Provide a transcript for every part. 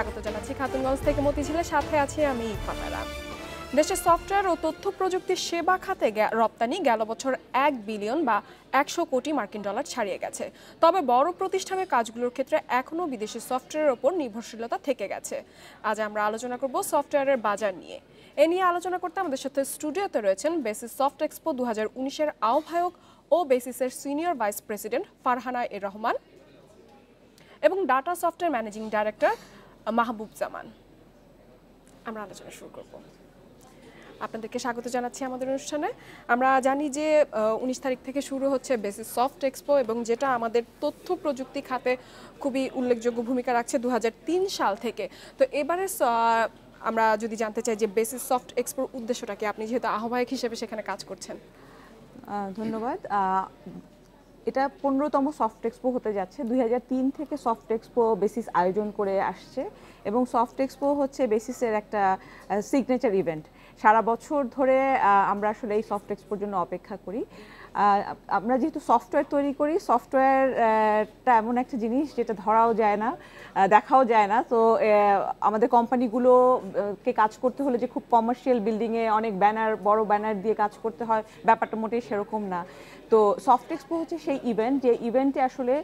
স্বাগত জানাচ্ছি খাতুনগঞ্জ থেকে মতিঝিলের সাথে আছি আমি ইফাতারা দেশের সফটওয়্যার ও তথ্য প্রযুক্তির সেবা খাতে রপ্তানি গেল বছর এক বিলিয়ন বা একশো কোটি মার্কিন ডলার ছাড়িয়ে গেছে। তবে বড় প্রতিষ্ঠানের কাজগুলোর ক্ষেত্রে এখনও বিদেশি সফটওয়্যারের ওপর নির্ভরশীলতা থেকে গেছে। আজ আমরা আলোচনা করব সফটওয়্যারের বাজার নিয়ে। এ নিয়ে আলোচনা করতে আমাদের সাথে স্টুডিওতে রয়েছেন বেসিস সফট এক্সপো দু হাজার আহ্বায়ক ও বেসিসের senior vice president Farhana A Rahman এবং data software managing director Mahbub Zaman আমরা আলোচনা শুরু করব। আপনাদেরকে স্বাগত জানাচ্ছি আমাদের অনুষ্ঠানে। আমরা জানি যে উনিশ তারিখ থেকে শুরু হচ্ছে বেসিস সফট এক্সপো এবং যেটা আমাদের তথ্য প্রযুক্তি খাতে খুবই উল্লেখযোগ্য ভূমিকা রাখছে দু হাজার তিন সাল থেকে। তো এবারে আমরা যদি জানতে চাই যে বেসিস সফট এক্সপোর উদ্দেশ্যটা কি? আপনি যেহেতু আহ্বায়ক হিসেবে সেখানে কাজ করছেন। ধন্যবাদ। এটা পনেরোতম সফট এক্সপো হতে যাচ্ছে। দুই হাজার তিন থেকে সফট এক্সপো বেসিস আয়োজন করে আসছে এবং সফট এক্সপো হচ্ছে বেসিসের একটা সিগনেচার ইভেন্ট সারা বছর ধরে আমরা আসলে এই সফট এক্সপোর জন্য অপেক্ষা করি। আমরা যেহেতু সফটওয়্যার তৈরি করি সফটওয়্যারটা এমন একটা জিনিস যেটা ধরাও যায় না দেখাও যায় না। তো আমাদের কোম্পানিগুলোকে কাজ করতে হলে যে খুব কমার্শিয়াল বিল্ডিংয়ে অনেক ব্যানার বড় ব্যানার দিয়ে কাজ করতে হয়, ব্যাপারটা মোটেই সেরকম না। তো সফট এক্সপো হচ্ছে সেই ইভেন্ট যে ইভেন্টে আসলে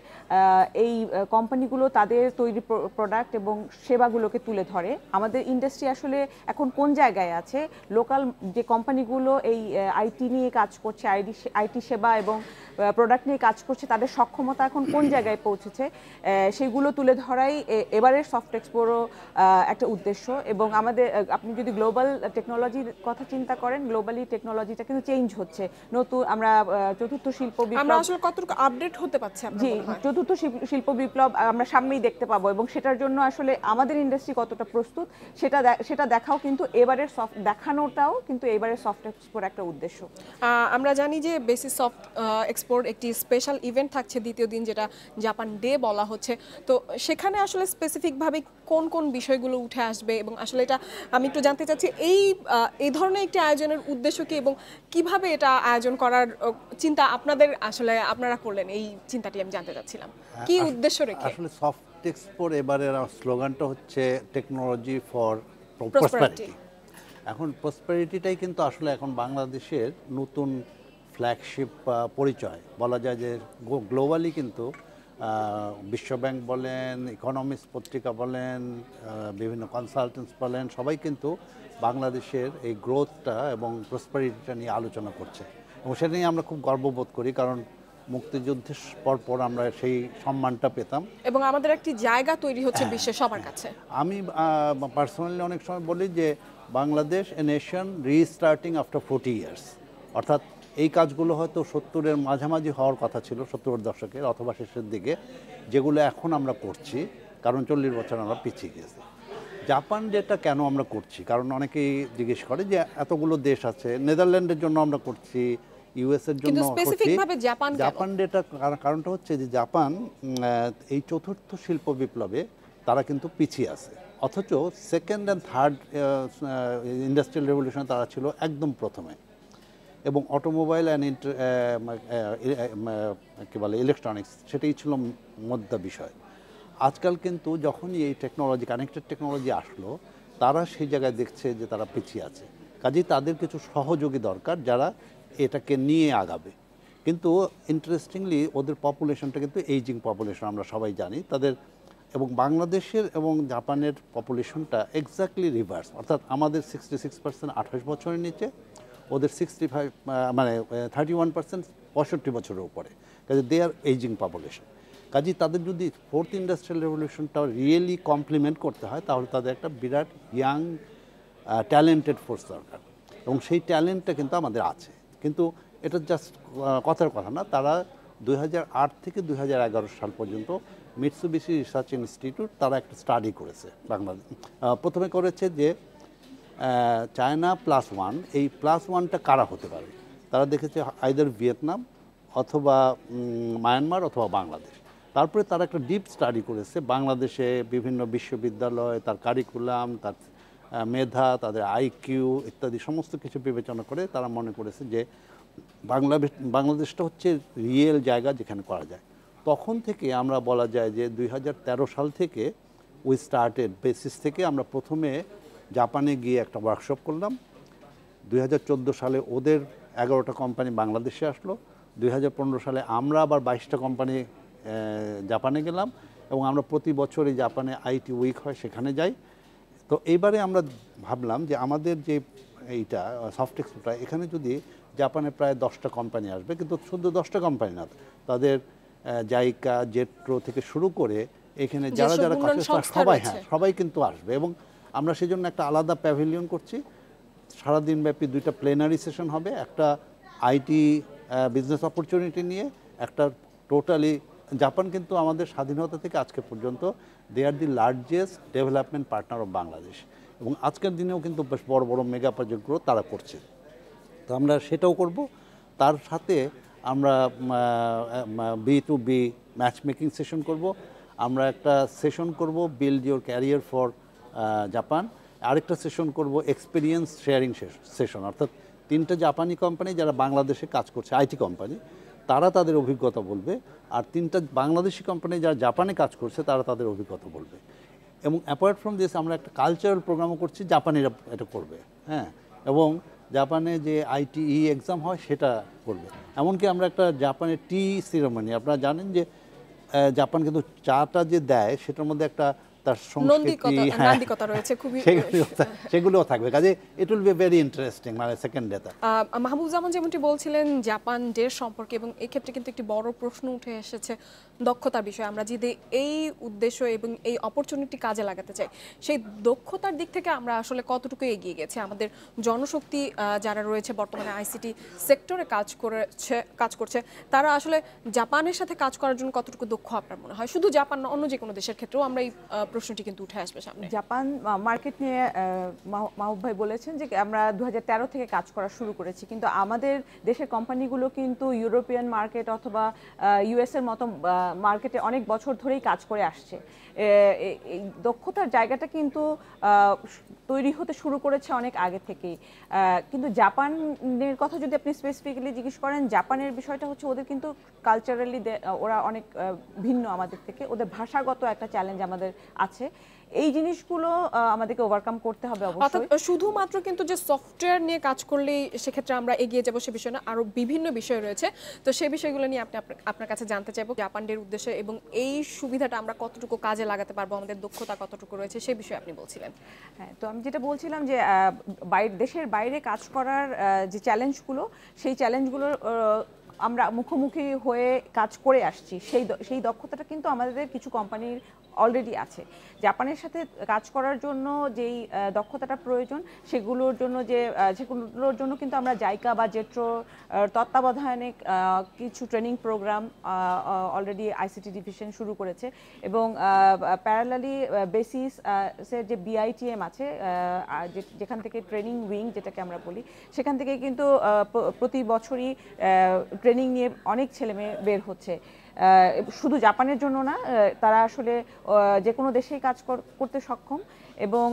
এই কোম্পানিগুলো তাদের তৈরি প্রোডাক্ট এবং সেবাগুলোকে তুলে ধরে। আমাদের ইন্ডাস্ট্রি আসলে এখন কোন জায়গায় আছে? লোকাল যে কোম্পানিগুলো এই আইটি নিয়ে কাজ করছে আইডি আইটি সেবা এবং প্রোডাক্ট নিয়ে কাজ করছে তাদের সক্ষমতা এখন কোন জায়গায় পৌঁছেছে? সেগুলো তুলে ধরাই এবারের সফট এক্সপোরও একটা উদ্দেশ্য। এবং আমাদের আপনি যদি গ্লোবাল টেকনোলজির কথা চিন্তা করেন গ্লোবালি টেকনোলজিটা কিন্তু চেঞ্জ হচ্ছে। নতুন আমরা আহ, চতুর্থ শিল্প আমরা বিপ্লব আসলে কতটুকু আপডেট হতে পারছি জি চতুর্থ শিল্প- বিপ্লব আমরা সামনেই দেখতে পাবো এবং সেটার জন্য আসলে আমাদের ইন্ডাস্ট্রি কতটা প্রস্তুত সেটা সেটা দেখাও কিন্তু এবারের সফট দেখানোটাও কিন্তু এবারের সফট এক্সপোর একটা উদ্দেশ্য। আহ, আমরা জানি যে বেসিস সফট এক্সপোর্ট একটি স্পেশাল ইভেন্ট থাকছে দ্বিতীয় দিন যেটা জাপান ডে বলা হচ্ছে। তো সেখানে আসলে স্পেসিফিকভাবে কোন কোন বিষয়গুলো উঠে আসবে এবং আসলে এটা আমি একটু জানতে চাচ্ছি এই এই ধরনের একটি আয়োজনের উদ্দেশ্য কি এবং কীভাবে এটা আয়োজন করার চিন্তা আপনাদের আসলে আপনারা করলেন? এই চিন্তাটি আমি জানতে চাচ্ছিলাম। কি উদ্দেশ্য রেখে? আসলে সফট এক্সপোর এবারের স্লোগানটা হচ্ছে টেকনোলজি ফর. প্রসপারিটি এখন প্রসপারিটিটাই কিন্তু আসলে এখন বাংলাদেশের নতুন ফ্ল্যাগশিপ পরিচয়। বলা যায় যে গ্লোবালি কিন্তু বিশ্বব্যাংক বলেন ইকোনমিক্স পত্রিকা বলেন বিভিন্ন কনসালটেন্টস বলেন সবাই কিন্তু বাংলাদেশের এই গ্রোথটা এবং প্রসপারিটিটা নিয়ে আলোচনা করছে। এবং সেটা নিয়ে আমরা খুব গর্ববোধ করি কারণ মুক্তিযুদ্ধের পর পর আমরা সেই সম্মানটা পেতাম। এবং আমাদের একটি জায়গা তৈরি হচ্ছে বিশ্বের সবার কাছে। আমি পার্সোনালি অনেক সময় বলি যে Bangladesh a nation restarting after forty years অর্থাৎ এই কাজগুলো হয়তো সত্তরের মাঝামাঝি হওয়ার কথা ছিল সত্তরের দশকের অথবা শেষের দিকে যেগুলো এখন আমরা করছি কারণ চল্লিশ বছর আমরা পিছিয়ে গেছি। জাপান যেটা কেন আমরা করছি? কারণ অনেকেই জিজ্ঞেস করে যে এতগুলো দেশ আছে নেদারল্যান্ডের জন্য আমরা করছি ইউএসের জন্য জাপান কার- কারণটা হচ্ছে যে জাপান এই চতুর্থ শিল্প বিপ্লবে তারা কিন্তু পিছিয়ে আছে। অথচ সেকেন্ড অ্যান্ড থার্ড ইন্ডাস্ট্রিয়াল রেভলিউশনে তারা ছিল একদম প্রথমে। এবং অটোমোবাইল অ্যান্ড কী বলে ইলেকট্রনিক্স সেটাই ছিল মধ্যা বিষয়। আজকাল কিন্তু যখনই এই টেকনোলজি কানেক্টেড টেকনোলজি আসলো, তারা সেই জায়গায় দেখছে যে তারা পিছিয়ে আছে। কাজেই তাদের কিছু সহযোগী দরকার যারা এটাকে নিয়ে আগাবে। কিন্তু ইন্টারেস্টিংলি ওদের পপুলেশনটা কিন্তু এইজিং পপুলেশন আমরা সবাই জানি। তাদের এবং বাংলাদেশের এবং জাপানের পপুলেশনটা এক্স্যাক্টলি রিভার্স অর্থাৎ আমাদের সিক্সটি সিক্স পার্সেন্ট আঠাশ বছরের নিচে ওদের সিক্সটি ফাইভ মানে থার্টি ওয়ান পার্সেন্ট পঁয়ষট্টি বছরের উপরে। কাজে দে আর এইজিং পপুলেশন কাজে তাদের যদি ফোর্থ ইন্ডাস্ট্রিয়াল রেভলিউশনটা রিয়েলি কমপ্লিমেন্ট করতে হয়, তাহলে তাদের একটা বিরাট ইয়াং ট্যালেন্টেড ফোর্স দরকার। এবং সেই ট্যালেন্টটা কিন্তু আমাদের আছে। কিন্তু এটা জাস্ট কথার কথা না, তারা দু হাজার আট থেকে দুই হাজার এগারো সাল পর্যন্ত মিটসুবিসি রিসার্চ ইনস্টিটিউট তারা একটা স্টাডি করেছে বাংলাদেশ প্রথমে করেছে যে চায়না প্লাস ওয়ান এই প্লাস ওয়ানটা কারা হতে পারে? তারা দেখেছে আইদার ভিয়েতনাম অথবা মায়ানমার অথবা বাংলাদেশ। তারপরে তারা একটা ডিপ স্টাডি করেছে, বাংলাদেশে বিভিন্ন বিশ্ববিদ্যালয়, তার কারিকুলাম তার মেধা, তাদের আইকিউ ইত্যাদি সমস্ত কিছু বিবেচনা করে তারা মনে করেছে যে বাংলাদেশ বাংলাদেশটা হচ্ছে রিয়েল জায়গা যেখানে করা যায়। তখন থেকে আমরা বলা যায় যে দুই হাজার তেরো সাল থেকে উই স্টার্টেড বেসিস থেকে আমরা প্রথমে জাপানে গিয়ে একটা ওয়ার্কশপ করলাম। দুই হাজার চোদ্দ সালে ওদের এগারোটা কোম্পানি বাংলাদেশে আসলো। দুই হাজার পনেরো সালে আমরা আবার বাইশটা কোম্পানি জাপানে গেলাম এবং আমরা প্রতি বছরই জাপানে আইটি উইক হয় সেখানে যাই। তো এইবারে আমরা ভাবলাম যে আমাদের যে এইটা সফট এক্সপোটা এখানে যদি জাপানে প্রায় দশটা কোম্পানি আসবে কিন্তু শুধু দশটা কোম্পানি না তাদের জাইকা জেট্রো থেকে শুরু করে এখানে যারা যারা সবাই হ্যাঁ সবাই কিন্তু আসবে এবং আমরা সেজন্য একটা আলাদা প্যাভিলিয়ন করছি। সারাদিন ব্যাপী দুইটা প্লেনারি সেশন হবে, একটা আইটি বিজনেস অপরচুনিটি নিয়ে, একটা টোটালি জাপান কিন্তু আমাদের স্বাধীনতা থেকে আজকে পর্যন্ত they are the largest development partner of Bangladesh এবং আজকের দিনেও কিন্তু বেশ বড় বড় মেগা প্রজেক্টগুলো তারা করছে। তো আমরা সেটাও করব। তার সাথে আমরা B to B match making session করব। আমরা একটা সেশন করব build your career for Japan. আরেকটা সেশন করব এক্সপিরিয়েন্স শেয়ারিং সেশন অর্থাৎ তিনটা জাপানি কোম্পানি যারা বাংলাদেশে কাজ করছে আইটি কোম্পানি তারা তাদের অভিজ্ঞতা বলবে আর তিনটা বাংলাদেশি কোম্পানি যারা জাপানে কাজ করছে, তারা তাদের অভিজ্ঞতা বলবে। এবং অ্যাপার্ট ফ্রম দিস আমরা একটা কালচারাল প্রোগ্রামও করছি, জাপানিরা এটা করবে হ্যাঁ? এবং জাপানে যে আইটিই এক্সাম হয়, সেটা করবে। এমনকি আমরা একটা জাপানের টি সিরেমনি আপনারা জানেন যে জাপান কিন্তু চাটা যে দেয়, সেটার মধ্যে একটা তার সংস্কৃতি হ্যাঁ, নান্দিকতা রয়েছে খুবই সেগুলো সেগুলোও থাকবে। কাজে it will be very interesting মানে সেকেন্ড ডেতে মাহবুব জামান যেমনটি বলছিলেন জাপান ডে সম্পর্কে এবং এই ক্ষেত্রে কিন্তু একটি বড় প্রশ্ন উঠে এসেছে। দক্ষতার বিষয়ে আমরা যদি এই উদ্দেশ্য এবং এই অপরচুনিটি কাজে লাগাতে চাই, সেই দক্ষতার দিক থেকে আমরা আসলে কতটুকু এগিয়ে গেছি? আমাদের জনশক্তি যারা রয়েছে বর্তমানে আইসিটি সেক্টরে কাজ করেছে, কাজ করছে, তারা আসলে জাপানের সাথে কাজ করার জন্য কতটুকু দক্ষ আপনার মনে হয়? শুধু জাপান না, অন্য যে কোনো দেশের ক্ষেত্রেও আমরা এই প্রশ্নটি কিন্তু উঠে আসবে সামনে। জাপান মার্কেট নিয়ে মাহবুব ভাই বলেছেন যে আমরা দু হাজার তেরো থেকে কাজ করা শুরু করেছি, কিন্তু আমাদের দেশের কোম্পানিগুলো কিন্তু ইউরোপিয়ান মার্কেট অথবা ইউএসের মতো মার্কেটে অনেক বছর ধরেই কাজ করে আসছে। এই দক্ষতার জায়গাটা কিন্তু তৈরি হতে শুরু করেছে অনেক আগে থেকেই। কিন্তু জাপানের কথা যদি আপনি স্পেসিফিক্যালি জিজ্ঞেস করেন, জাপানের বিষয়টা হচ্ছে ওদের কিন্তু কালচারালি ওরা অনেক ভিন্ন আমাদের থেকে। ওদের ভাষাগত একটা চ্যালেঞ্জ আমাদের আছে। এই জিনিসগুলো আমাদেরকে ওভারকাম করতে হবে অর্থাৎ অবশ্যই। শুধুমাত্র কিন্তু যে সফটওয়্যার নিয়ে কাজ করলেই সেক্ষেত্রে আমরা এগিয়ে যাব সে বিষয় না আরও বিভিন্ন বিষয় রয়েছে। তো সেই বিষয়গুলো নিয়ে আপনি আপনার- কাছে জানতে চাইব জাপানের উদ্দেশ্যে এবং এই সুবিধাটা আমরা কতটুকু কাজে লাগাতে পারব আমাদের দক্ষতা কতটুকু রয়েছে সেই বিষয়ে আপনি বলছিলেন। হ্যাঁ তো আমি যেটা বলছিলাম যে বাইরে দেশের বাইরে কাজ করার যে চ্যালেঞ্জগুলো সেই চ্যালেঞ্জগুলোর আমরা মুখোমুখি হয়ে কাজ করে আসছি। সেই সেই দক্ষতাটা কিন্তু আমাদের কিছু কোম্পানির অলরেডি আছে। জাপানের সাথে কাজ করার জন্য যেই দক্ষতাটা প্রয়োজন, সেগুলোর জন্য যে সেগুলোর জন্য কিন্তু আমরা জাইকা বা জেট্রো তত্ত্বাবধানে কিছু training program already ICT division শুরু করেছে এবং প্যারালালি বেসিস যে বিআইটিএম আছে যেখান থেকে ট্রেনিং উইং যেটাকে আমরা বলি, সেখান থেকে কিন্তু প্রতি বছরই ট্রেনিং নিয়ে অনেক ছেলে মেয়ে বের হচ্ছে। শুধু জাপানের জন্য না তারা আসলে যে কোনো দেশেই কাজ করতে সক্ষম। এবং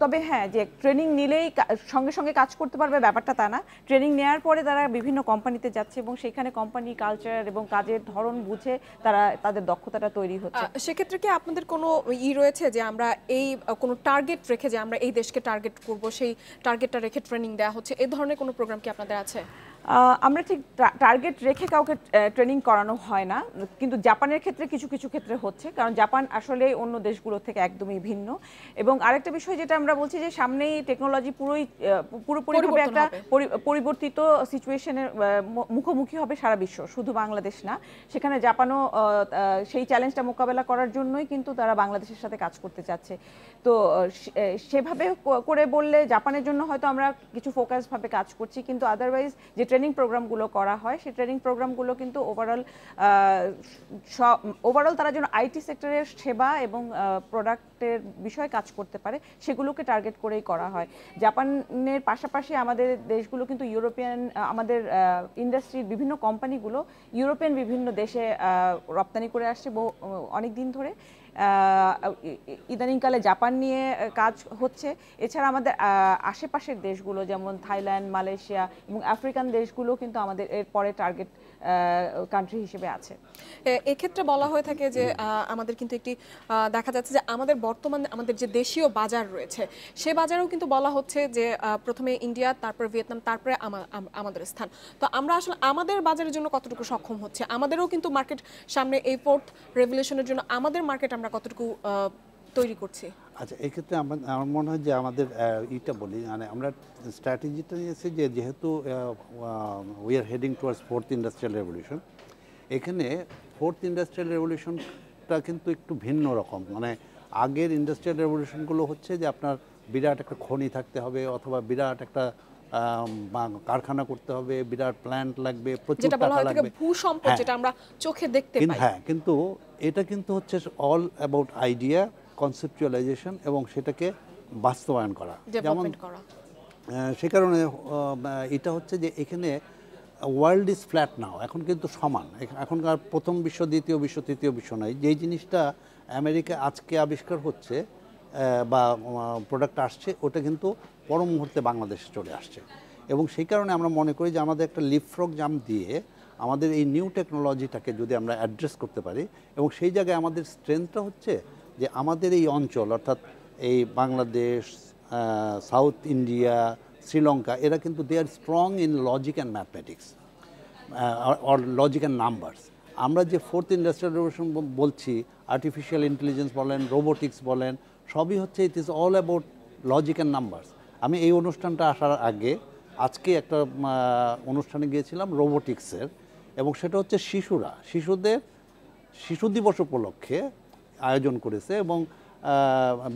তবে হ্যাঁ যে ট্রেনিং নিলেই সঙ্গে সঙ্গে কাজ করতে পারবে ব্যাপারটা তা না। ট্রেনিং নেওয়ার পরে তারা বিভিন্ন কোম্পানিতে যাচ্ছে এবং সেখানে কোম্পানি, কালচার এবং কাজের ধরন বুঝে তারা, তাদের দক্ষতাটা তৈরি হচ্ছে। সেক্ষেত্রে কি আপনাদের কোনো ই রয়েছে যে আমরা এই, কোনো টার্গেট রেখে যে আমরা এই দেশকে টার্গেট করব, সেই টার্গেটটা রেখে ট্রেনিং দেওয়া হচ্ছে এই ধরনের কোনো প্রোগ্রাম কি আপনাদের আছে? আমরা ঠিক টার্গেট রেখে কাউকে ট্রেনিং করানো হয় না। কিন্তু জাপানের ক্ষেত্রে কিছু কিছু ক্ষেত্রে হচ্ছে। কারণ জাপান আসলে অন্য দেশগুলো থেকে একদমই ভিন্ন। এবং আরেকটা বিষয় যেটা আমরা বলছি যে সামনেই টেকনোলজি পুরোই পুরোপুরিভাবে একটা পরি- পরিবর্তিত সিচুয়েশনের মুখোমুখি হবে সারা বিশ্ব। শুধু বাংলাদেশ না। সেখানে জাপানও সেই চ্যালেঞ্জটা মোকাবেলা করার জন্যই কিন্তু তারা বাংলাদেশের সাথে কাজ করতে চাচ্ছে। তো সেভাবে করে বললে জাপানের জন্য হয়তো আমরা কিছু ফোকাস ভাবে কাজ করছি, কিন্তু আদারওয়াইজ যে ট্রেনিং প্রোগ্রামগুলো করা হয় সেই ট্রেনিং প্রোগ্রামগুলো কিন্তু ওভারঅল ওভারঅল তারা যেন আইটি সেক্টরের সেবা এবং প্রোডাক্টের বিষয়ে কাজ করতে পারে, সেগুলোকে টার্গেট করেই করা হয়। জাপানের পাশাপাশি আমাদের দেশগুলো কিন্তু ইউরোপিয়ান আমাদের ইন্ডাস্ট্রির বিভিন্ন কোম্পানিগুলো ইউরোপিয়ান বিভিন্ন দেশে রপ্তানি করে আসছে বহু, অনেক দিন ধরে। ইদানিংকালে জাপান নিয়ে কাজ হচ্ছে। এছাড়া আমাদের আশেপাশের দেশগুলো, যেমন থাইল্যান্ড, মালয়েশিয়া এবং আফ্রিকান দেশগুলো কিন্তু আমাদের এর পরে টার্গেট কান্ট্রি হিসেবে আছে। এক্ষেত্রে বলা হয়ে থাকে যে আমাদের কিন্তু একটি দেখা যাচ্ছে যে আমাদের বর্তমানে, আমাদের যে দেশীয় বাজার রয়েছে, সে বাজারেও কিন্তু বলা হচ্ছে যে প্রথমে ইন্ডিয়া, তারপর ভিয়েতনাম, তারপরে আমাদের স্থান। তো আমরা আসলে আমাদের বাজারের জন্য কতটুকু সক্ষম হচ্ছে? আমাদেরও কিন্তু মার্কেট সামনে এই ফোর্থ রেভলিউশনের জন্য আমাদের মার্কেট আমরা কতটুকু তৈরি করছি? আচ্ছা এক্ষেত্রে আমার আমার মনে হয় যে আমাদের ইটা বলি মানে আমরা স্ট্র্যাটেজিটা নিয়েছি যে যেহেতু we are heading towards fourth industrial revolution এখানে ফোর্থ ইন্ডাস্ট্রিয়াল রেভলিউশনটা কিন্তু একটু ভিন্ন রকম। মানে আগের ইন্ডাস্ট্রিয়াল রেভলিউশনগুলো হচ্ছে যে আপনার বিরাট একটা খনি থাকতে হবে অথবা বিরাট একটা কারখানা করতে হবে বিরাট প্ল্যান্ট লাগবে প্রচুর টাকা লাগবে। ভূসম্পদ হ্যাঁ। যেটা আমরা চোখে দেখতে পাই। হ্যাঁ কিন্তু এটা কিন্তু হচ্ছে অল অ্যাবাউট আইডিয়া কনসেপচুয়ালাইজেশন এবং সেটাকে বাস্তবায়ন করা। যেমন সে কারণে এটা হচ্ছে যে এখানে ওয়ার্ল্ড ইজ ফ্ল্যাট নাও এখন কিন্তু সমান। এখনকার প্রথম বিশ্ব দ্বিতীয় বিশ্ব তৃতীয় বিশ্ব নয় যেই জিনিসটা আমেরিকা আজকে আবিষ্কার হচ্ছে বা প্রোডাক্ট আসছে ওটা কিন্তু পর মুহূর্তে বাংলাদেশে চলে আসছে। এবং সেই কারণে আমরা মনে করি যে আমাদের একটা লিপফ্রগ জাম দিয়ে আমাদের এই নিউ টেকনোলজিটাকে যদি আমরা অ্যাড্রেস করতে পারি এবং সেই জায়গায় আমাদের স্ট্রেংথটা হচ্ছে যে আমাদের এই অঞ্চল, অর্থাৎ এই বাংলাদেশ সাউথ ইন্ডিয়া, শ্রীলঙ্কা, এরা কিন্তু they are strong in logic and mathematics or logic and numbers আমরা যে ফোর্থ ইন্ডাস্ট্রিয়াল রেভলিউশন বলছি আর্টিফিশিয়াল ইন্টেলিজেন্স বলেন রোবোটিক্স বলেন, সবই হচ্ছে it is all about logic and numbers আমি এই অনুষ্ঠানটা আসার আগে, আজকে একটা অনুষ্ঠানে গিয়েছিলাম রোবোটিক্সের এবং সেটা হচ্ছে শিশুরা, শিশুদের, শিশু দিবস উপলক্ষে আয়োজন করেছে এবং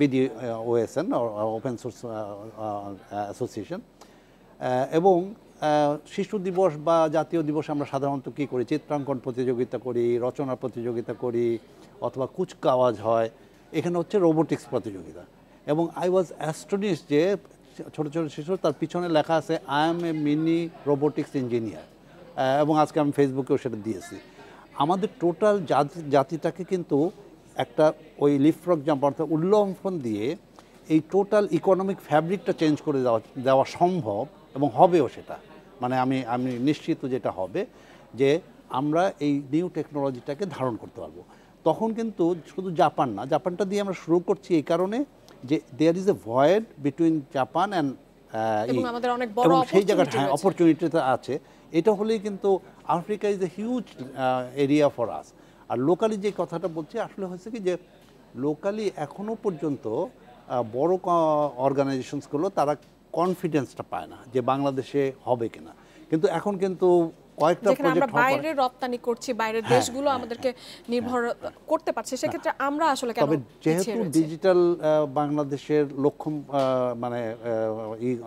BD OSN open source association. এবং শিশু দিবস বা জাতীয় দিবস আমরা সাধারণত কী করি? চিত্রাঙ্কন প্রতিযোগিতা করি, রচনা প্রতিযোগিতা করি, অথবা কুচকাওয়াজ হয়। এখানে হচ্ছে রোবোটিক্স প্রতিযোগিতা। এবং আই ওয়াজ অ্যাস্টনিশ যে ছোট ছোট শিশু তার পিছনে লেখা আছে I am a mini robotics engineer এবং আজকে আমি ফেসবুকেও সেটা দিয়েছি। আমাদের টোটাল জাতি, জাতিটাকে কিন্তু একটা ওই লিফ্রক জাম্প অর্থাৎ উল্লম্ফন দিয়ে এই টোটাল ইকোনমিক ফ্যাব্রিকটা চেঞ্জ করে দেওয়া দেওয়া সম্ভব এবং হবেও সেটা। মানে আমি আমি নিশ্চিত যেটা হবে যে আমরা এই নিউ টেকনোলজিটাকে ধারণ করতে পারব। তখন কিন্তু শুধু জাপান না জাপানটা দিয়ে আমরা শুরু করছি এই কারণে যে there is a void between Japan and এবং সেই জায়গাটা হ্যাঁ অপরচুনিটিটা আছে। এটা হলেই কিন্তু Africa is a huge area for us R locally যে কথাটা বলছি আসলে হয়েছে কি যে লোকালি এখনও পর্যন্ত বড় অর্গানাইজেশনসগুলো তারা কনফিডেন্সটা পায় না যে বাংলাদেশে হবে কিনা। কিন্তু এখন কিন্তু কয়েকটা আমরা বাইরে রপ্তানি করছি বাইরের হ্যাঁ, দেশগুলো আমাদেরকে নির্ভর করতে পারছে সেক্ষেত্রে আমরা আসলে কেন তবে যেহেতু? ডিজিটাল বাংলাদেশের লক্ষ্য মানে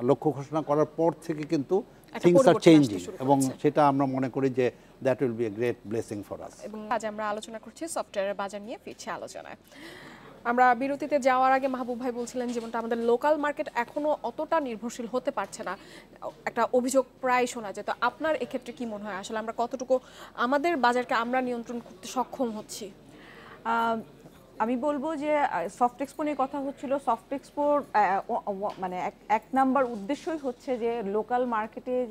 লক্ষ্য ঘোষণা করার পর থেকে কিন্তু থিংস আর চেঞ্জিং এবং সেটা আমরা মনে করি যে that will be a great blessing for us এবং আজ আমরা আলোচনা করছি সফটওয়্যারের বাজার নিয়ে ফিরছি আলোচনায়। আমরা বিরতিতে যাওয়ার আগে মাহবুব ভাই বলছিলেন যেমনটা আমাদের লোকাল মার্কেট এখনও অতটা নির্ভরশীল হতে পারছে না। একটা অভিযোগ প্রায় শোনা যায়। তো আপনার এক্ষেত্রে কি মনে হয়? আসলে আমরা কতটুকু আমাদের বাজারকে আমরা নিয়ন্ত্রণ করতে সক্ষম হচ্ছি? আহ, আমি বলব যে সফট এক্সপো নিয়ে কথা হচ্ছিল। সফট এক্সপোর মানে এক- নাম্বার উদ্দেশ্যই হচ্ছে যে লোকাল মার্কেটে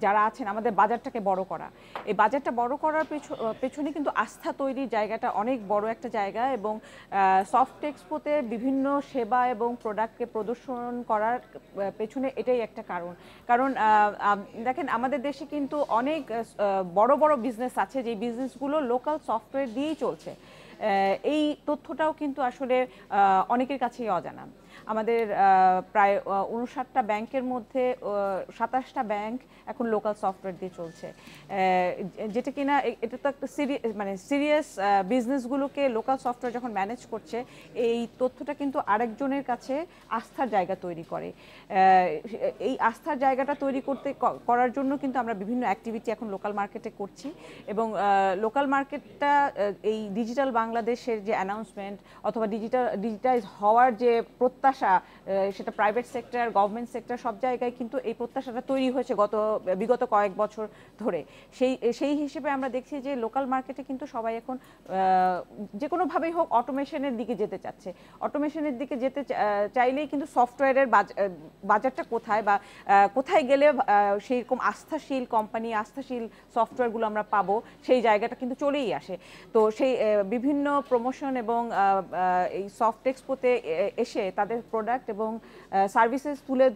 যারা আছেন, আমাদের বাজারটাকে বড় করা। এই বাজারটা বড় করার পেছ- পেছনে কিন্তু আস্থা তৈরির জায়গাটা অনেক বড় একটা জায়গা এবং সফট এক্সপোতে বিভিন্ন সেবা এবং প্রোডাক্টকে প্রদর্শন করার পেছনে এটাই একটা কারণ। কারণ দেখেন, আমাদের দেশে কিন্তু অনেক বড় বড় বিজনেস আছে যে বিজনেসগুলো লোকাল সফটওয়্যার দিয়েই চলছে। এই তথ্যটাও কিন্তু আসলে অনেকের কাছেই অজানা। আমাদের প্রায় উনষাটটা ব্যাংকের মধ্যে সাতাশটা ব্যাংক এখন লোকাল সফটওয়্যার দিয়ে চলছে। যেটা কিনা এটা তো একটা সিরিয়াস মানে সিরিয়াস বিজনেসগুলোকে লোকাল সফটওয়্যার যখন ম্যানেজ করছে, এই তথ্যটা কিন্তু আরেকজনের কাছে আস্থার জায়গা তৈরি করে। এই আস্থার জায়গাটা তৈরি করতে করার জন্য কিন্তু আমরা বিভিন্ন অ্যাক্টিভিটি এখন লোকাল মার্কেটে করছি। এবং লোকাল মার্কেটটা এই ডিজিটাল বাংলাদেশের যে অ্যানাউন্সমেন্ট অথবা ডিজিটাল ডিজিটাইজ হওয়ার যে প্রত্যয় প্রত্যাশা সেটা প্রাইভেট সেক্টর গভর্নমেন্ট সেক্টর সব জায়গায় কিন্তু এই প্রত্যাশাটা তৈরি হয়েছে গত, বিগত কয়েক বছর ধরে। সেই সেই হিসেবে আমরা দেখছি যে লোকাল মার্কেটে কিন্তু সবাই এখন যে কোনোভাবেই হোক অটোমেশনের দিকে যেতে চাচ্ছে। অটোমেশনের দিকে যেতে চাইলেই কিন্তু সফটওয়্যারের বাজারটা কোথায় বা কোথায় গেলে সেইরকম আস্থাশীল কোম্পানি আস্থাশীল সফটওয়্যারগুলো আমরা পাবো, সেই জায়গাটা কিন্তু চলেই আসে। তো সেই বিভিন্ন প্রমোশন এবং এই সফট এক্সপোতে এসে তাদের প্রোডাক্ট এবং সার্ভিসেস তুলে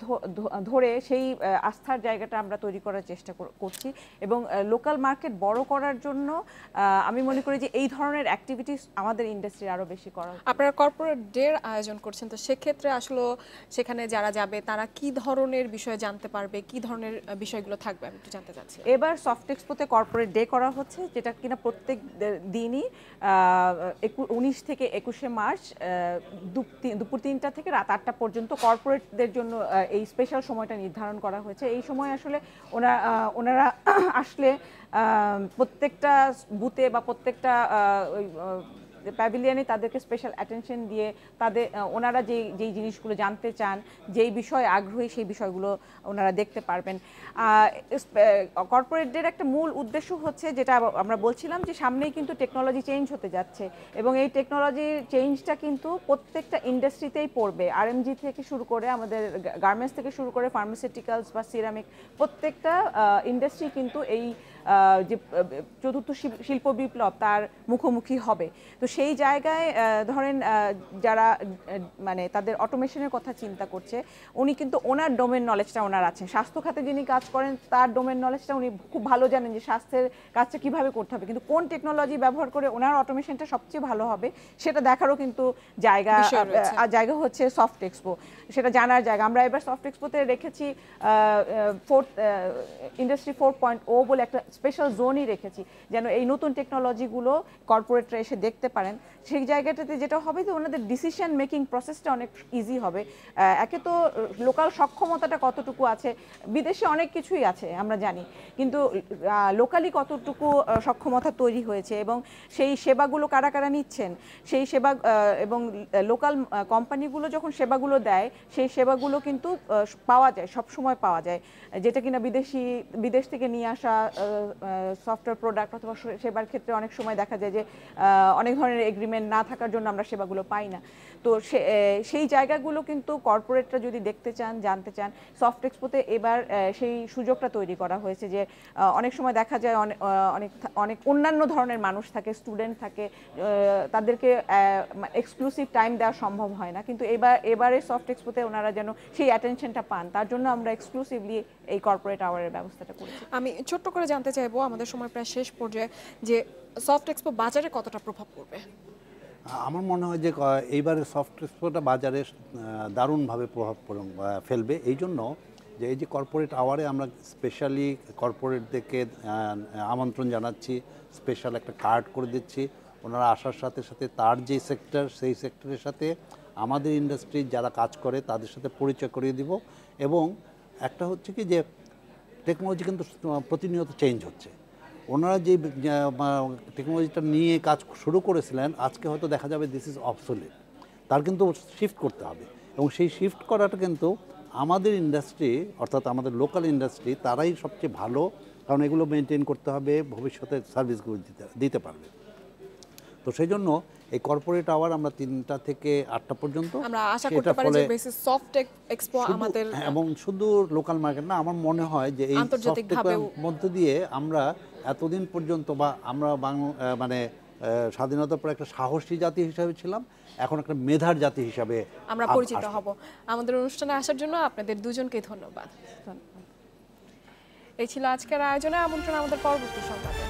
ধরে সেই আস্থার জায়গাটা আমরা তৈরি করার চেষ্টা করছি এবং লোকাল মার্কেট বড় করার জন্য আমি মনে করি যে এই ধরনের অ্যাক্টিভিটিস আমাদের ইন্ডাস্ট্রি আরও বেশি করা আপনারা কর্পোরেট ডের আয়োজন করছেন তো সেক্ষেত্রে আসলে সেখানে যারা যাবে তারা কি ধরনের বিষয়ে জানতে পারবে? কি ধরনের বিষয়গুলো থাকবে? আমি একটু জানতে চাচ্ছি এবার সফট এক্সপোতে কর্পোরেট ডে করা হচ্ছে যেটা কিনা প্রত্যেক দিনই উনিশ থেকে একুশে মার্চ দুপুর তিনটা থেকে রাত আটটা পর্যন্ত কর্পোরেটদের জন্য এই স্পেশাল সময়টা নির্ধারণ করা হয়েছে। এই সময় আসলে ওনারা ওনারা আসলে প্রত্যেকটা বুথে বা প্রত্যেকটা প্যাভিলিয়নে তাদেরকে স্পেশাল অ্যাটেনশন দিয়ে তাদের ওনারা যেই যেই জিনিসগুলো জানতে চান, যেই বিষয়ে আগ্রহী সেই বিষয়গুলো ওনারা দেখতে পারবেন। কর্পোরেটদের একটা মূল উদ্দেশ্য হচ্ছে যেটা আমরা বলছিলাম যে সামনেই কিন্তু টেকনোলজি চেঞ্জ হতে যাচ্ছে এবং এই টেকনোলজি চেঞ্জটা কিন্তু প্রত্যেকটা ইন্ডাস্ট্রিতেই পড়বে। আরএমজি থেকে শুরু করে আমাদের গার্মেন্টস থেকে শুরু করে ফার্মাসিউটিক্যালস বা সিরামিক প্রত্যেকটা ইন্ডাস্ট্রি কিন্তু এই যে চতুর্থ শিল- শিল্প বিপ্লব তার মুখোমুখি হবে। তো সেই জায়গায় ধরেন যারা মানে তাদের অটোমেশনের কথা চিন্তা করছে উনি কিন্তু ওনার ডোমেন নলেজটা ওনার আছে। স্বাস্থ্য খাতে যিনি কাজ করেন তার ডোমেন নলেজটা উনি খুব ভালো জানেন যে স্বাস্থ্যের কাজটা কীভাবে করতে হবে। কিন্তু কোন টেকনোলজি ব্যবহার করে ওনার অটোমেশনটা সবচেয়ে ভালো হবে সেটা দেখারও কিন্তু জায়গা জায়গা হচ্ছে সফট এক্সপো সেটা জানার জায়গা। আমরা এবার সফট এক্সপোতে রেখেছি fourth industry four point O বলে একটা স্পেশাল জোনই রেখেছি, যেন এই নতুন টেকনোলজিগুলো কর্পোরেটরা এসে দেখতে পারেন। সেই জায়গাটাতে যেটা হবে যে ওনাদের ডিসিশন মেকিং প্রসেসটা অনেক ইজি হবে। একে তো লোকাল সক্ষমতাটা কতটুকু আছে, বিদেশে অনেক কিছুই আছে, আমরা জানি। কিন্তু লোকালি কতটুকু সক্ষমতা তৈরি হয়েছে এবং সেই সেবাগুলো কারা কারা নিচ্ছেন? সেই সেবা এবং লোকাল কোম্পানিগুলো যখন সেবাগুলো দেয়, সেই সেবাগুলো কিন্তু পাওয়া যায় সব সময় পাওয়া যায়। যেটা কিনা বিদেশি, বিদেশ থেকে নিয়ে আসা সফটওয়্যার প্রোডাক্ট অথবা সেবার ক্ষেত্রে অনেক সময় দেখা যায় যে অনেক ধরনের এগ্রিমেন্ট না থাকার জন্য আমরা সেবাগুলো পাই না। তো সেই জায়গাগুলো কিন্তু কর্পোরেটরা যদি দেখতে চান, জানতে চান সফট এক্সপোতে এবার সেই সুযোগটা তৈরি করা হয়েছে যে অনেক সময় দেখা যায় অনে- অনেক অনেক অন্যান্য ধরনের মানুষ থাকে স্টুডেন্ট থাকে তাদেরকে এক্সক্লুসিভ টাইম দেওয়া সম্ভব হয় না। কিন্তু এবার, এবারে সফট এক্সপোতে ওনারা যেন সেই অ্যাটেনশনটা পান, তার জন্য আমরা এক্সক্লুসিভলি এই কর্পোরেট আওয়ারের ব্যবস্থাটা করেছি। আমি ছোট্ট করে জানতে চাইব, আমাদের সময় প্রায় শেষ পর্যায়ে, যে সফট এক্সপো বাজারে কতটা প্রভাব পড়বে? আমার মনে হয় যে এইবারে সফট এক্সপোটা বাজারে দারুণভাবে প্রভাব ফেলবে। এই জন্য যে, এই যে কর্পোরেট আওয়ারে আমরা স্পেশালি কর্পোরেটদেরকে আমন্ত্রণ জানাচ্ছি স্পেশাল একটা কার্ড করে দিচ্ছি। ওনারা আসার সাথে সাথে তার যে সেক্টর সেই সেক্টরের সাথে আমাদের ইন্ডাস্ট্রির যারা কাজ করে, তাদের সাথে পরিচয় করিয়ে দিব। এবং একটা হচ্ছে কি যে টেকনোলজি কিন্তু প্রতিনিয়ত চেঞ্জ হচ্ছে। ওনারা যে টেকনোলজিটা নিয়ে কাজ শুরু করেছিলেন, আজকে হয়তো দেখা যাবে দিস ইজ অপসোলিট তার কিন্তু শিফট করতে হবে। এবং সেই শিফট করাটা কিন্তু আমাদের ইন্ডাস্ট্রি অর্থাৎ আমাদের লোকাল ইন্ডাস্ট্রি তারাই সবচেয়ে ভালো। কারণ এগুলো মেনটেন করতে হবে, ভবিষ্যতের সার্ভিসগুলো দিতে দিতে পারবে। তো সেই জন্য এই কর্পোরেট আওয়ার আমরা তিনটা থেকে আটটা পর্যন্ত। আমরা আশা করতে পারি যে ফলে সফট এক্সপো আমাদের হ্যাঁ, এবং শুধু লোকাল মার্কেট না আমার মনে হয় যে এই মধ্য দিয়ে আমরা এতদিন পর্যন্ত বা আমরা মানে স্বাধীনতার পর একটা সাহসী জাতি হিসাবে ছিলাম এখন একটা মেধার জাতি হিসাবে আমরা পরিচিত। হব। আমাদের অনুষ্ঠানে আসার জন্য আপনাদের দুজনকে ধন্যবাদ। এই ছিল আজকের আয়োজনে আমন্ত্রণ আমাদের পরবর্তী সংবাদে।